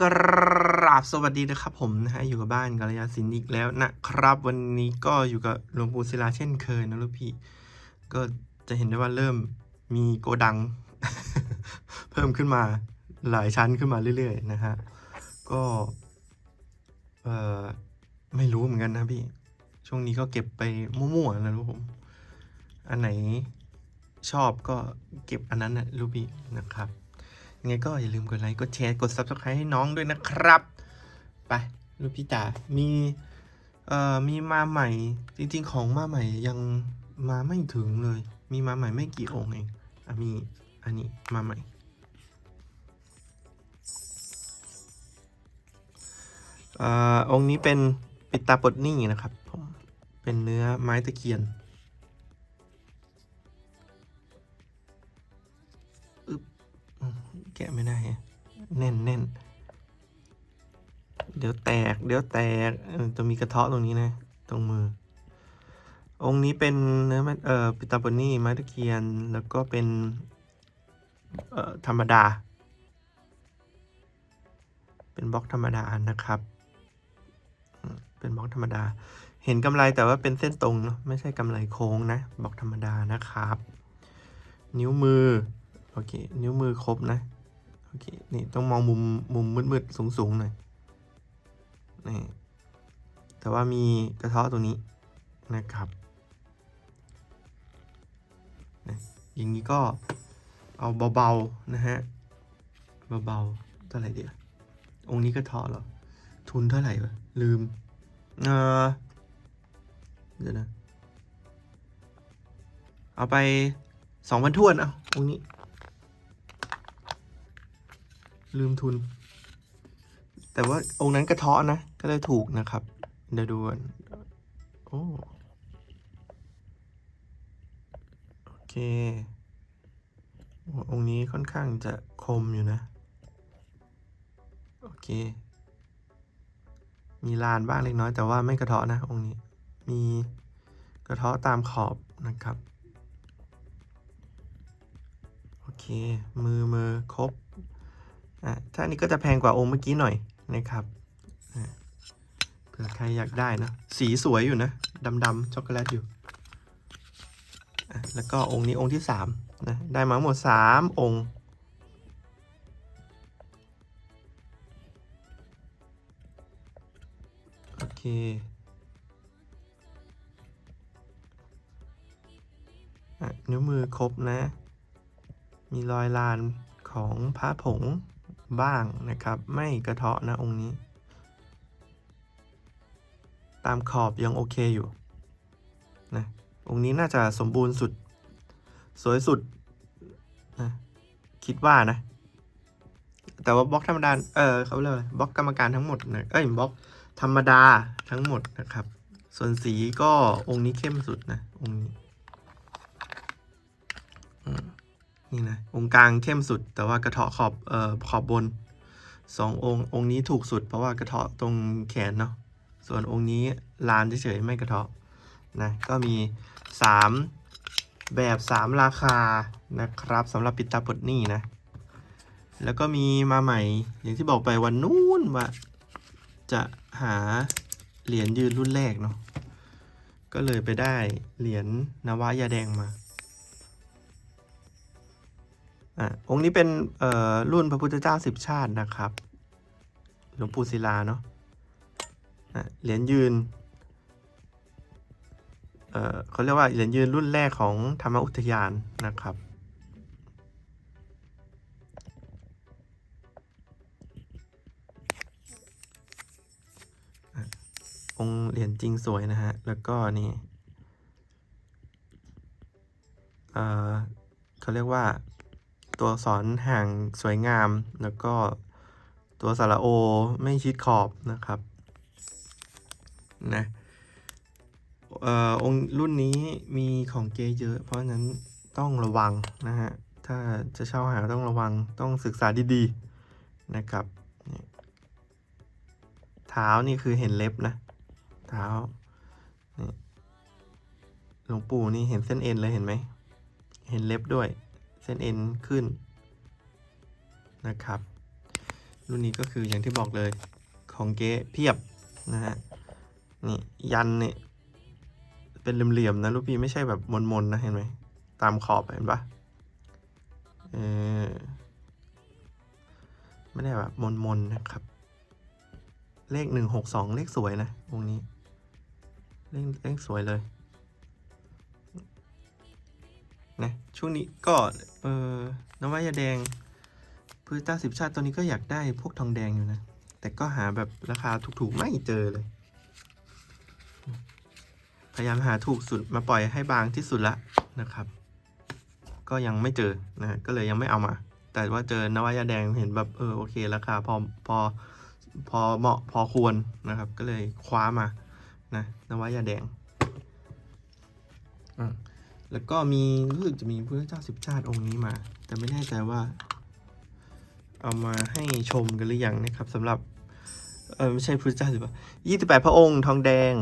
กราบสวัสดีนะครับผมนะฮะอยู่กับบ้านกัลยาศิลป์อีกแล้วนะครับ วันนี้ก็อยู่กับหลวงปู่ศิลาเช่นเคยนะลูกพี่ ก็จะเห็นได้ว่าเริ่มมีโกดัง เพิ่มขึ้นมาหลายชั้นขึ้นมาเรื่อยๆนะฮะก็เอ่อไม่รู้เหมือนกันนะพี่ ช่วงนี้ก็เก็บไปมั่วๆนะลูกผมอันไหนชอบก็เก็บอันนั้นนะลูกพี่นะครับ ยังไงก็อย่าลืมกดไลค์ กดแชร์ กด subscribe ให้น้องด้วยนะครับ ไปลูกพี่จ๋ามีเอ่อมีมาใหม่ จริง ๆ ของมาใหม่ยังมาไม่ถึงเลย มีมาใหม่ไม่กี่องค์เองอะมีอันนี้มาใหม่เอ่อองค์นี้เป็นปิดตาปลดหนี้นะครับผมเป็นเนื้อไม้ตะเคียน แกะไม่ได้แน่นแน่นเดี๋ยวแตก เดี๋ยวแตกจะมีกระเทาะตรงนี้นะ ตรงมือ องค์นี้เป็นเนื้อไม้เอ่อปิตาโปนี่ไม้ตะเคียน แล้วก็เป็น เอ่อธรรมดา เป็นบล็อกธรรมดานะครับ เป็นบล็อกธรรมดา เห็นกำไรแต่ว่าเป็นเส้นตรงเนอะไม่ใช่กำไรโค้งนะบล็อกธรรมดานะครับ นิ้วมือ โอเค นิ้วมือครบนะ อเค นี่ต้องมองมุมมุมมืดๆสูงๆหน่อย นี่ แต่ว่ามีกระเทาะตรงนี้นะครับนะอย่างนี้ก็เอาเบาๆนะฮะ เบาๆเท่าไหร่เดียวองค์นี้กระเทาะเหรอ ทุนเท่าไหร่วะลืม เออเดี๋ยวนะ เอาไปสองพันทวนเอาองค์นี้ ลืมทุน แต่ว่าองค์นั้นกระเทาะนะ ก็เลยถูกนะครับ เดี๋ยวดูก่อนโอ้โอเคอองค์นี้ค่อนข้างจะคมอยู่นะ โอเค มีลานบ้างเล็กน้อยแต่ว่าไม่กระเทาะนะ องค์นี้ มีกระเทาะตามขอบนะครับ โอเค มือมือครบ อะถ้านี้ก็จะแพงกว่าองค์เมื่อกี้หน่อยนะครับเผื่อใครอยากได้นะ สีสวยอยู่นะดำๆช็อกโกแลตอยู่ แล้วก็องค์นี้องค์ที่สามนะได้มาหมดสามองค์โอเคนิ้วมือครบนะ มีรอยลานของพระผง บ้างนะครับ ไม่กระเทาะนะองค์นี้ ตามขอบยังโอเคอยู่นะองค์นี้น่าจะสมบูรณ์สุด สวยสุดนะคิดว่านะ แต่ว่าบล็อกธรรมดา เออเขาเรียกอะไรบล็อกกรรมการทั้งหมดนะเอ้ยบล็อกธรรมดาทั้งหมดนะครับ ส่วนสีก็องค์นี้เข้มสุดนะองค์นี้ นี่นะองค์กลางเข้มสุด แต่ว่ากระเทาะขอบเอ่อขอบบนสององค์องค์นี้ถูกสุด เพราะว่ากระเทาะตรงแขนเนาะส่วนองค์นี้ลานเฉยๆไม่กระเทาะนะก็มีสามแบบสามราคานะครับสำหรับปิดตาปลดหนี้นะ แล้วก็มีมาใหม่อย่างที่บอกไปวันนู้นว่า จะหาเหรียญยืนรุ่นแรกเนาะก็เลยไปได้เหรียญนวายาแดงมา อะองค์นี้เป็นเอ่อรุ่นพระพุทธเจ้าสิบชาตินะครับ หลวงปู่ศิลาเนาะอะเหรียญยืนเอ่อเขาเรียกว่าเหรียญยืนรุ่นแรกของธรรมอุทยานนะครับ องค์เหรียญจริงสวยนะฮะ แล้วก็นี่เอ่อเขาเรียกว่า ตัวอักษรห่างสวยงาม แล้วก็ตัวสระโอไม่ชิดขอบนะครับนะเออองรุ่นนี้มีของเกเยอะ เพราะฉะนั้นต้องระวังนะฮะ ถ้าจะเช่าหาต้องระวังต้องศึกษาดีๆนะครับนี่เท้านี่คือเห็นเล็บนะเท้านี่หลวงปู่นี่เห็นเส้นเอ็นเลยเห็นไหม เห็นเล็บด้วย เส้นเอ็นขึ้นนะครับ รุ่นนี้ก็คืออย่างที่บอกเลยของเก๊เพียบนะฮะนี่ยันเนี่ยเป็นเหลี่ยมๆนะลูกพี่ไม่ใช่แบบมนๆนะเห็นไหมตามขอบเห็นปะเออไม่ได้แบบมนๆนะครับ เลขหนึ่งหกสองเลขสวยนะวงนี้เลขเลขสวยเลย นะช่วงนี้ก็เออนวายาแดงพื้นตาสิบชาติตัวนี้ก็อยากได้พวกทองแดงอยู่นะ แต่ก็หาแบบราคาถูกๆไม่เจอเลย พยายามหาถูกสุดมาปล่อยให้บางที่สุดละนะครับ ก็ยังไม่เจอนะก็เลยยังไม่เอามา แต่ว่าเจอนวายาแดงเห็นแบบเออโอเคราคาพอพอพอเหมาะพอควรนะครับ ก็เลยคว้ามานะนวายาแดงอ แล้วก็มีรู้สึกจะมีพระเจ้าสิบชาติองค์นี้มา แต่ไม่แน่ใจว่า เอามาให้ชมกันหรือยังนะครับสำหรับเออไม่ใช่พระเจ้าสิบยี่สิบแปดพระองค์ทองแดง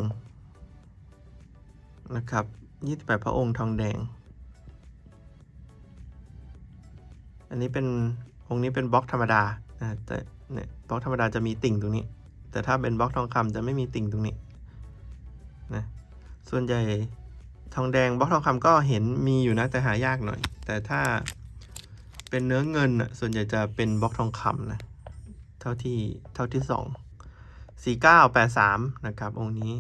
นะครับยี่สิบแปดพระองค์ทองแดง อันนี้เป็นองค์นี้เป็นบล็อกธรรมดานะแต่เนี่ยบล็อกธรรมดาจะมีติ่งตรงนี้ แต่ถ้าเป็นบล็อกทองคำจะไม่มีติ่งตรงนี้นะส่วนใหญ่ ทองแดงบล็อกทองคำก็เห็นมีอยู่นะแต่หายากหน่อย แต่ถ้าเป็นเนื้อเงินอะส่วนใหญ่จะเป็นบล็อกทองคำนะ เท่าที่เท่าที่สองสี่เก้าแปดสามนะครับ องค์นี้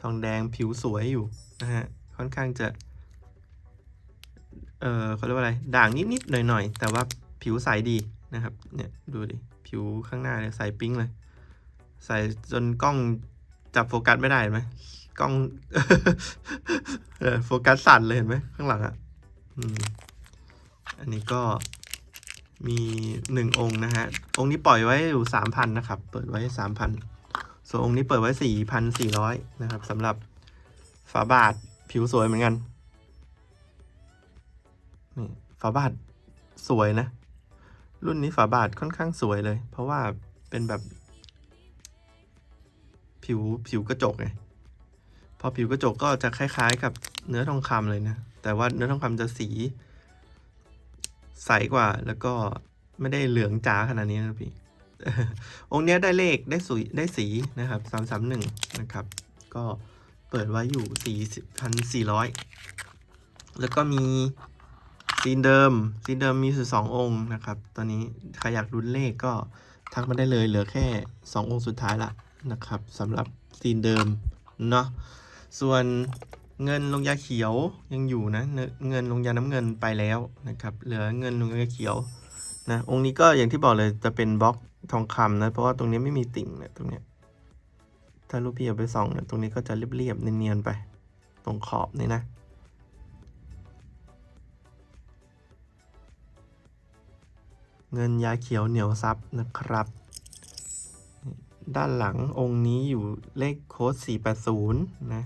ทองแดงผิวสวยอยู่นะฮะค่อนข้างจะเออเขาเรียกว่าอะไร ด่างนิดๆหน่อยๆ แต่ว่าผิวใสดีนะครับ เนี่ยดูดิ ผิวข้างหน้าเนี่ยใสปิ๊งเลย ใสจนกล้องจับโฟกัสไม่ได้ไหม กล้องโฟกัสสั่นเลยเห็นไหมข้างหลังอะ่ะอันนี้ก็มีหนึ่งองค์นะฮะ องค์นี้ปล่อยไว้อยู่สามพันนะครับ เปิดไว้สามพันส่วนองค์นี้เปิดไว้4,400นสี่ร้อยนะครับสำหรับฝาบาทผิวสวยเหมือนกันนี่ฝาบาทสวยนะ รุ่นนี้ฝาบาทค่อนข้างสวยเลย เพราะว่าเป็นแบบ ผิวผิวกระจกไง อผิวกระจกก็จะคล้าย ๆ กับเนื้อทองคำเลยนะ แต่ว่าเนื้อทองคำจะสี ใสกว่าแล้วก็ไม่ได้เหลืองจ๋าขนาดนี้นะพี่ องค์นี้ได้เลขได้สีได้สีนะครับสามสามหนึ่งนะครับ ก็เปิดไว้อยู่สี่พันสี่ร้อยแล้วก็มีซีนเดิมซีนเดิมมีอยู่สององค์นะครับ ตอนนี้ใครอยากรุ้นเลขก็ทักมาได้เลยเหลือแค่สององค์สุดท้ายละนะครับสำหรับซีนเดิมเนาะ ส่วนเงินลงยาเขียวยังอยู่นะเงินลงยาน้ำเงินไปแล้วนะครับ เหลือเงินลงยาเขียวนะองค์นี้ก็อย่างที่บอกเลยจะเป็นบล็อกทองคำนะเพราะว่าตรงนี้ไม่มีติ่งเนี่ยตรงเนี้ยถ้าลูกพี่เอาไปส่องเนี่ยตรงนี้ก็จะเรียบๆเนียนๆไป ตรงขอบนี่นะเงินยาเขียวเหนียวซับนะครับ ด้านหลังองค์นี้อยู่เลขโค้ด480 นะ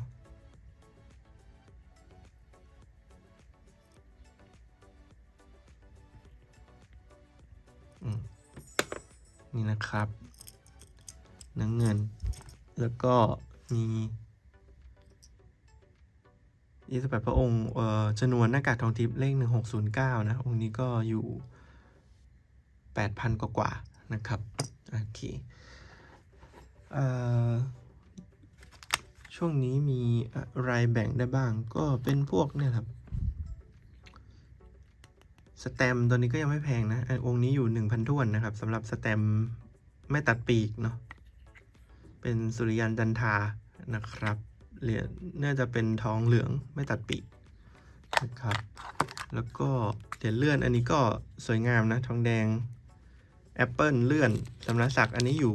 นี่นะครับเนื้อเงิน แล้วก็มียี่สิบแปดพระองค์เอ่อชนวนหน้ากากทองทิพย์เลขหนึ่งหกศูนย์เก้านะ องค์นี้ก็อยู่แปดพันกว่าๆนะครับ โอเคเอ่อช่วงนี้มีอะไรแบ่งได้บ้างก็เป็นพวกเนี่ยครับ สแตมตัวนี้ก็ยังไม่แพงนะไอ้องค์นี้อยู่หนึ่งพันทวนนะครับสำหรับสแตมไม่ตัดปีกเนาะเป็นสุริยันจันทานะครับเหรียญน่าจะเป็นทองเหลืองไม่ตัดปีกนะครับ แล้วก็เหรียญเลื่อนอันนี้ก็สวยงามนะทองแดงแอปเปิลเลื่อนสำนักศักดิ์อันนี้อยู่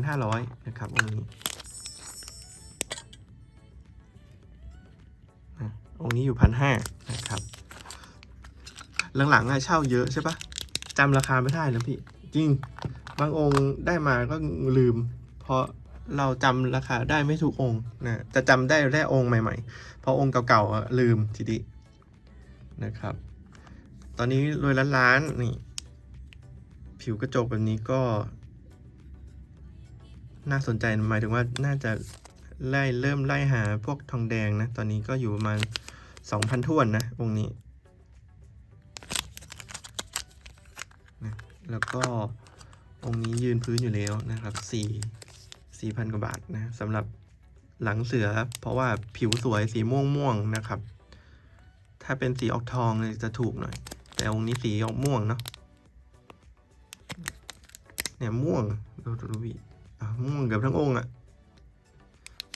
1,500 นะครับองค์นี้อะองค์นี้อยู่พันห้านะครับ หลังๆอะเช่าเยอะใช่ปะจำราคาไม่ได้นะพี่ จริง บางองค์ได้มาก็ลืม เพราะเราจำราคาได้ไม่ทุกองค์นะจะจำได้แค่องค์ใหม่ๆ เพราะองค์เก่าๆลืมทีนี้นะครับ ตอนนี้รวยล้านนๆนี่ ผิวกระจกแบบนี้ก็ น่าสนใจหมายถึงว่าน่าจะไล่เริ่มไล่หาพวกทองแดงนะ ตอนนี้ก็อยู่ประมาณสองพันทวนนะองค์นี้ แล้วก็องค์นี้ยืนพื้นอยู่แล้วนะครับสี่สี่พันกว่าบาทนะสำหรับหลังเสือ เพราะว่าผิวสวยสีม่วงม่วงนะครับ ถ้าเป็นสีออกทองเนี่ยจะถูกหน่อย แต่องค์นี้สีออกม่วงเนาะเนี่ยม่วงดูดูวิม่วงเกือบทั้งองค์อะ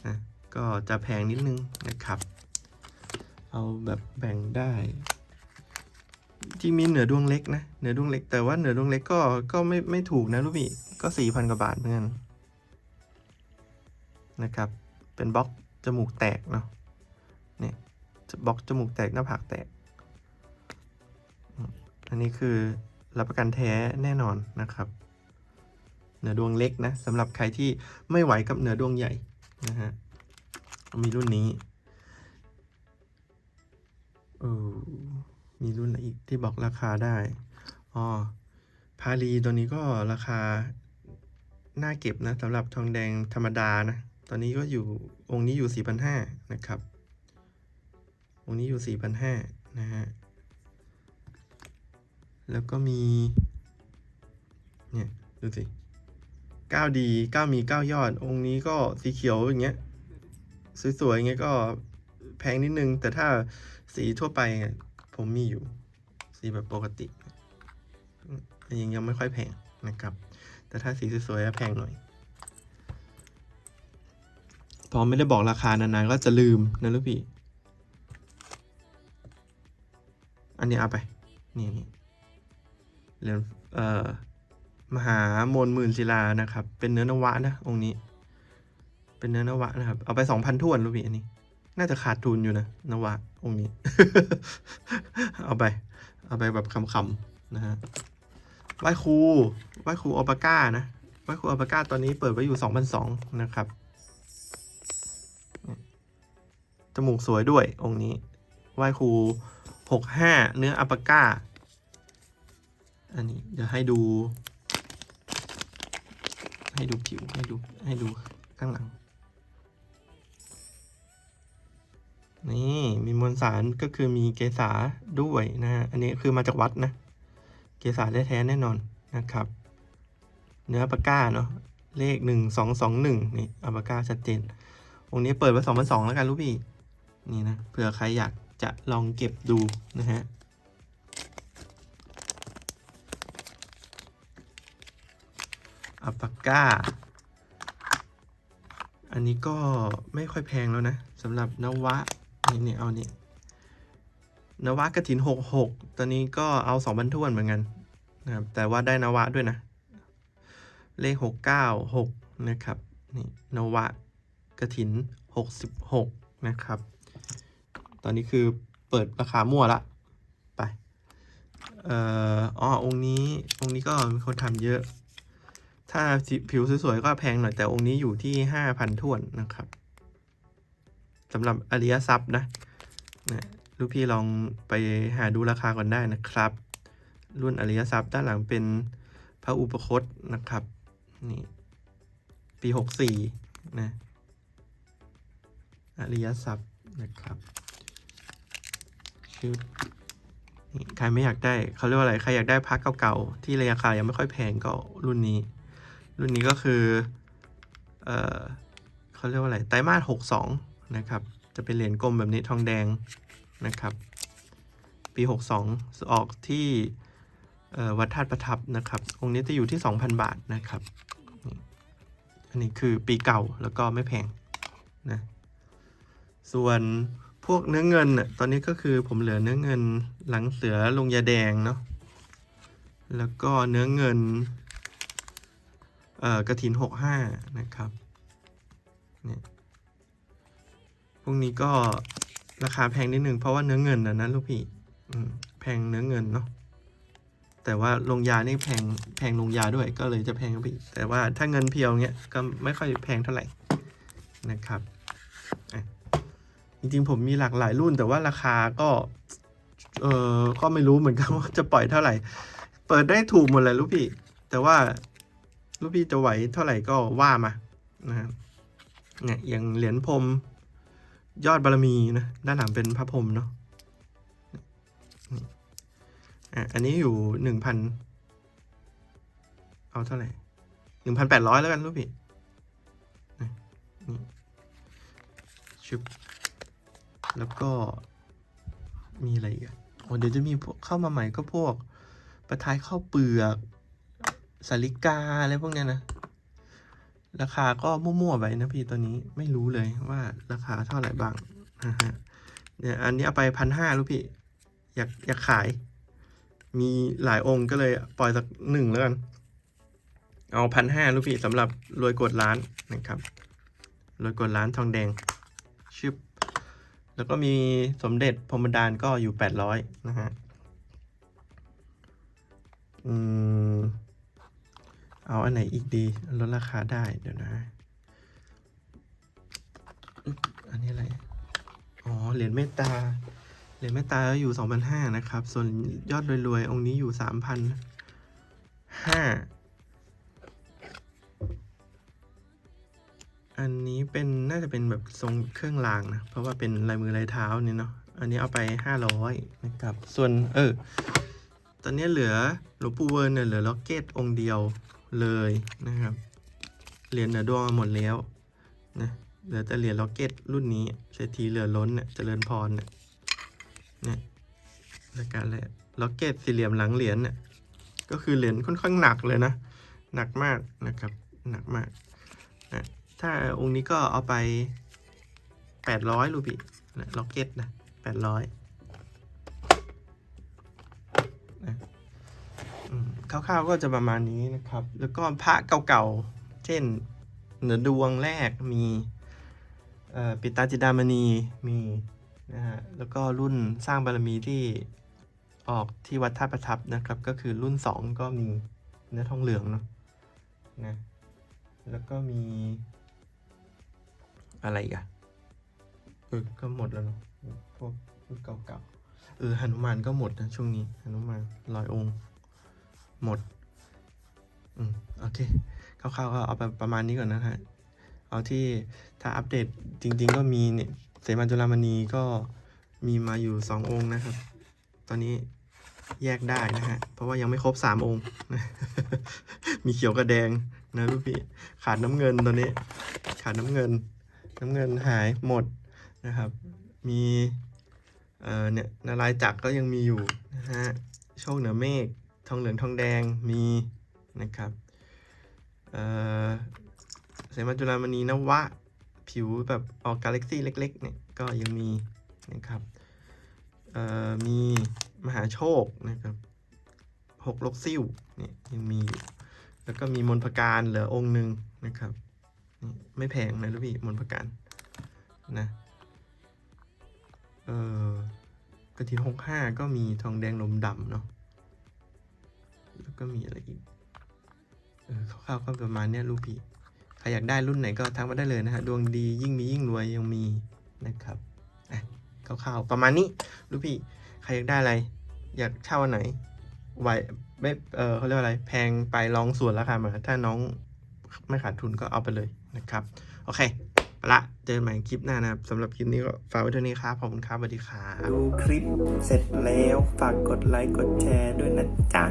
นะก็จะแพงนิดนึงนะครับ เอาแบบแบ่งได้ จริงมีเหนือดวงเล็กนะเหนือดวงเล็กแต่ว่าเหนือดวงเล็กก็ก็ไม่ไม่ถูกนะลูกพี่ก็สี่พันกว่าบาทเหมือนกันนะครับ เป็นบล็อกจมูกแตกเนาะเนี่ยบล็อกจมูกแตกหน้าผากแตก อันนี้คือรับประกันแท้แน่นอนนะครับ เหนือดวงเล็กนะสำหรับใครที่ไม่ไหวกับเหนือดวงใหญ่นะฮะมีรุ่นนี้ มีรุ่นไหนอีกที่บอกราคาได้อ๋อพาลีตัวนี้ก็ราคาน่าเก็บนะสำหรับทองแดงธรรมดานะ ตอนนี้ก็อยู่องค์นี้อยู่ 4,500นะครับ องค์นี้อยู่ 4,500นะฮะ แล้วก็มี เนี่ย ดูสิ9ดี9มี 9 ยอด องค์นี้ก็สีเขียวอย่างเงี้ย สวยๆอย่างเงี้ยก็แพงนิดนึง แต่ถ้าสีทั่วไป ผมมีอยู่ สีแบบปกติยังยังไม่ค่อยแพงนะครับ แต่ถ้าสีสวยๆอะแพงหน่อย พอไม่ได้บอกราคานานๆก็จะลืมนะลูกพี่ อันนี้เอาไป นี่นี่เรียญเอ่อมหามนหมื่นศิลานะครับ เป็นเนื้อนวะนะองค์นี้ เป็นเนื้อนวะนะครับ เอาไปสองพันทวนลูกพี่อันนี้ น่าจะขาดทุนอยู่นะนวะองค์นี้ เอาไป เอาไปแบบคำๆนะฮะไหว้ครูไหว้ครูอัลปาก้านะไหว้ครูอัลปาก้าตอนนี้เปิดไว้อยู่สองพันสองนะครับจมูกสวยด้วยองค์นี้ไหว้ครูหกห้าเนื้ออัลปาก้า อันนี้เดี๋ยวให้ดู ให้ดูผิวให้ดูให้ดูข้างหลัง นี่มีมวลสารก็คือมีเกสาด้วยนะฮะอันนี้คือมาจากวัดนะ เกสาแท้ๆแน่นอนนะครับ เนื้อปากก้าเนาะเลขหนึ่งสองสองหนึ่งนี่อัลปาก้าชัดเจนองนี้เปิดไว้สองพันสองแล้วกันลูกพี่ นี่นะเผื่อใครอยากจะลองเก็บดูนะฮะอัลปาก้าอันนี้ก็ไม่ค่อยแพงแล้วนะสำหรับนวะ นี่เนี่เอานี่นวะกระถินหกหกตอนนี้ก็เอาสองบรรทวนเหมือนกันนะครับแต่ว่าได้นวะด้วยนะ เลขหกเก้าหกนะครับนี่นวะกระถินหกสิบหกนะครับ ตอนนี้คือเปิดราคามั่วละไปเอ่ออ๋อองค์นี้องค์นี้ก็มีคนทำเยอะ ถ้าผิวสวยๆก็แพงหน่อยแต่องค์นี้อยู่ที่ห้าพันทวนนะครับ สำหรับอริยทรัพย์นะนะลูกพี่ลองไปหาดูราคาก่อนได้นะครับ รุ่นอริยทรัพย์ด้านหลังเป็นพระอุปคตนะครับนี่ปีหกสี่นะอริยทรัพย์นะครับชื่อใครไม่อยากได้เขาเรียกว่าอะไรใครอยากได้พักเก่าๆที่ราคายังไม่ค่อยแพงก็รุ่นนี้ รุ่นนี้ก็คือ เออเขาเรียกว่าอะไรไตรมาสหกสอง นะครับ จะเป็นเหรียญกลมแบบนี้ทองแดงนะครับ ปี 62 ออกที่วัดธาตุประทับนะครับ องค์นี้จะอยู่ที่ 2,000 บาทนะครับ อันนี้คือปีเก่าแล้วก็ไม่แพงนะส่วนพวกเนื้อเงินน่ะตอนนี้ก็คือผมเหลือเนื้อเงินหลังเสือลงยาแดงเนาะแล้วก็เนื้อเงินเอ่อกระถิน65นะครับเนี่ย พวกนี้ก็ราคาแพงนิดนึงเพราะว่าเนื้อเงินนะนะลูกพี่แพงเนื้อเงินเนาะแต่ว่าลงยานี่แพงแพงลงยาด้วยก็เลยจะแพงครับพี่แต่ว่าถ้าเงินเพียวเงี้ยก็ไม่ค่อยแพงเท่าไหร่นะครับจริงๆผมมีหลากหลายรุ่น แต่ว่าราคาก็เออก็ไม่รู้เหมือนกันว่าจะปล่อยเท่าไหร่ เปิดได้ถูกหมดเลยลูกพี่ แต่ว่าลูกพี่จะไหวเท่าไหร่ก็ว่ามานะเนี่ยอย่างเหรียญพรม ยอดบารมีนะด้านหลังเป็นพระพรหมเนาะอะอันนี้อยู่หนึ่งพันเอาเท่าไหร่หนึ่งพันแปดร้อยแล้วกันลูกพี่นี่ชุบแล้วก็มีอะไรอีกอะโอ้เดี๋ยวจะมีพวกเข้ามาใหม่ก็พวก ประทายข้าวเปลือกสาลิกาอะไรพวกเนี้ยนะ ราคาก็มั่วๆไปนะพี่ตัวนี้ไม่รู้เลยว่าราคาเท่าไหร่บ้างนะฮะเนี่ยอันนี้เอาไปพันห้าลูกพี่ อยากอยากขาย มีหลายองค์ก็เลยปล่อยสักหนึ่งแล้วกัน เอาพันห้าลูกพี่สำหรับรวยกดล้านนะครับรวยกดล้านทองแดงชึบแล้วก็มีสมเด็จพรมดานก็อยู่แปดร้อยนะฮะ อืม เอาอันไหนอีกดีลดราคาได้เดี๋ยวนะ อันนี้อะไร อ๋อ เหรียญเมตตา เหรียญเมตตาอยู่สองพันห้านะครับ ส่วนยอดรวยๆ องค์นี้อยู่สามพันห้าอันนี้เป็นน่าจะเป็นแบบทรงเครื่องรางนะ เพราะว่าเป็นลายมือลายเท้านี่เนาะ อันนี้เอาไปห้าร้อยนะครับ ส่วนเออ ตอนนี้เหลือหลวงปู่เวิร์นเนี่ยเหลือล็อกเก็ตองค์เดียว เลยนะครับเหรียญเหนือดวงหมดแล้วนะเหลือแต่เหรียญล็อกเก็ตรุ่นนี้เศรษฐีเหลือล้นเนี่ยเจริญพรเนี่ยนี่แล้วการอะไรล็อกเก็ตสี่เหลี่ยมหลังเหรียญเนี่ยก็คือเหรียญค่อนข้างหนักเลยนะ หนักมากนะครับหนักมากนะถ้าองค์นี้ก็เอาไป 800รูปีนะล็อกเก็ตนะ800 คร่าวๆก็จะประมาณนี้นะครับ แล้วก็พระเก่าๆ เช่นเหนือดวงแรกมีปิตาจิดามณีมีนะฮะ แล้วก็รุ่นสร้างบารมีที่ออกที่วัดท่าประทับนะครับ ก็คือรุ่น 2 ก็มีเนื้อทองเหลืองเนาะนะ แล้วก็มีอะไรอีกอะเออก็หมดแล้วเนาะพวกรุ่นเก่าๆเออหนุมานก็หมดนะช่วงนี้หนุมานร้อยองค์ หมด อืม โอเค คร่าวๆก็เอาไปประมาณนี้ก่อนนะฮะ เอาที่ถ้าอัปเดตจริง ๆ ก็มีเนี่ยเสมาจุลามณีก็มีมาอยู่สององค์นะครับ ตอนนี้แยกได้นะฮะ เพราะว่ายังไม่ครบสามองค์ มีเขียวกับแดงนะลูกพี่ ขาดน้ำเงินตอนนี้ ขาดน้ำเงิน น้ำเงินหายหมดนะครับ มีเอ่อเนี่ยนารายจักรก็ยังมีอยู่นะฮะ โชคเหนือเมฆ ทองเหลืองทองแดงมีนะครับเอ่อเสมาจุลามณีนวะ ผิวแบบออกกาแล็กซี่เล็กๆเนี่ยก็ยังมีนะครับมีมหาโชคนะครับหกลกซิ่วเนี่ยยังมีอยู่แล้วก็มีมนพการเหลือองค์หนึ่งนะครับ ไม่แพงนะลูกพี่มนพการนะเอ่อกระถินหกห้าก็มีทองแดงลมดำเนาะ แล้วก็มีอะไรอีกเออคร่าวๆก็ประมาณเนี้ยลูกพี่ใครอยากได้รุ่นไหนก็ทักมาได้เลยนะฮะดวงดียิ่งมียิ่งรวยยังมีนะครับอะคร่าวๆประมาณนี้ลูกพี่ใครอยากได้อะไร อยากเช่าอันไหนไหวไม่เออเขาเรียกว่าอะไร แพงไปลองส่วนราคามาถ้าน้องไม่ขาดทุนก็เอาไปเลยนะครับ โอเค ละเจอกันใหม่คลิปหน้านะครับสำหรับคลิปนี้ก็ฝากไว้เท่านี้ครับขอบคุณครับสวัสดีครับดูคลิปเสร็จแล้วฝากกดไลค์กดแชร์ด้วยนะจ๊ะ